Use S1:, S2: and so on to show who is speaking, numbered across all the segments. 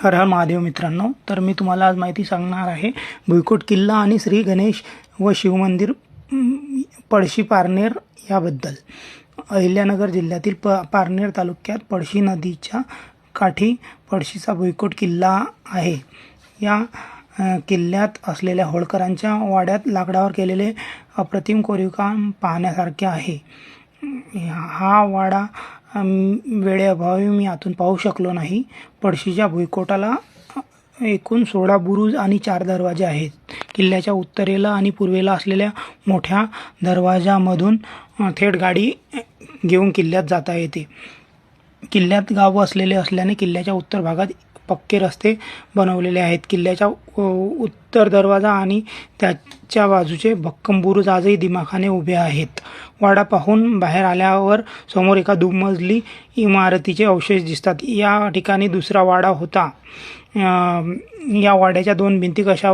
S1: हर हर महादेव मित्रांनो तर मी तुम्हाला आज माहिती सांगणार आहे भुईकोट किल्ला आणि श्री गणेश व शिवमंदिर पडशी पळशी पारनेर याबद्दल. अहिल्यानगर जिल्ह्यातील प पारनेर तालुक्यात पळशी नदीच्या काठी पळशीचा भुईकोट किल्ला आहे. या किल्ल्यात असलेल्या होळकरांच्या वाड्यात लाकडावर केलेले अप्रतिम कोरीवकाम पाहण्यासारखे आहे. हा वाडा वेळेअभावी मी आतून पाहू शकलो नाही. पळशीच्या भुईकोटाला एकूण सोळा बुरुज आणि चार दरवाजे आहेत. किल्ल्याच्या उत्तरेला आणि पूर्वेला असलेल्या मोठ्या दरवाजामधून थेट गाडी घेऊन किल्ल्यात जाता येते. किल्ल्यात गाव असलेले असल्याने किल्ल्याच्या उत्तर भागात पक्के रस्ते बनवलेले आहेत. किल्ल्याच्या उत्तर दरवाजा आणि मागच्या बाजूचे भक्कम बुरुज आजही दिमाखाने उभे आहेत. वाडा पाहून बाहेर आल्यावर समोर एका दुमजली इमारतीचे अवशेष दिसतात. या ठिकाणी दुसरा वाडा होता. या वाड्याच्या दोन भिंती कशा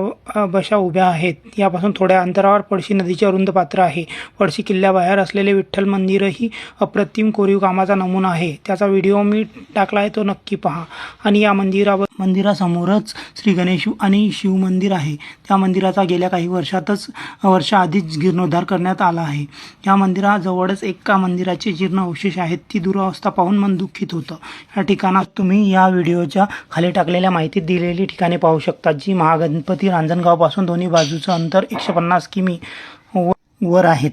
S1: बशा उभ्या आहेत यापासून थोड्या अंतरावर पळशी नदीचे अरुंद पात्र आहे. पळशी किल्ल्याबाहेर असलेले विठ्ठल मंदिरही अप्रतिम कोरीव कामाचा नमुना आहे. त्याचा व्हिडिओ मी टाकला आहे तो नक्की पहा. आणि या मंदिरावर मंदिरासमोरच श्री गणेश आणि शिव मंदिर आहे. त्या मंदिराचा गेल्या काही वर्षात सातच वर्षाआधीच जीर्णोद्धार करण्यात आला आहे. या मंदिराजवळच एका मंदिराचे जीर्ण अवशेष आहेत. ती दुरावस्था पाहून मन दुःखित होतं. या ठिकाणात तुम्ही या व्हिडिओच्या खाली टाकलेल्या माहितीत दिलेली ठिकाणे पाहू शकता जी महागणपती रांजणगावपासून दोन्ही बाजूचं अंतर एकशे पन्नास किमी व- वर आहेत.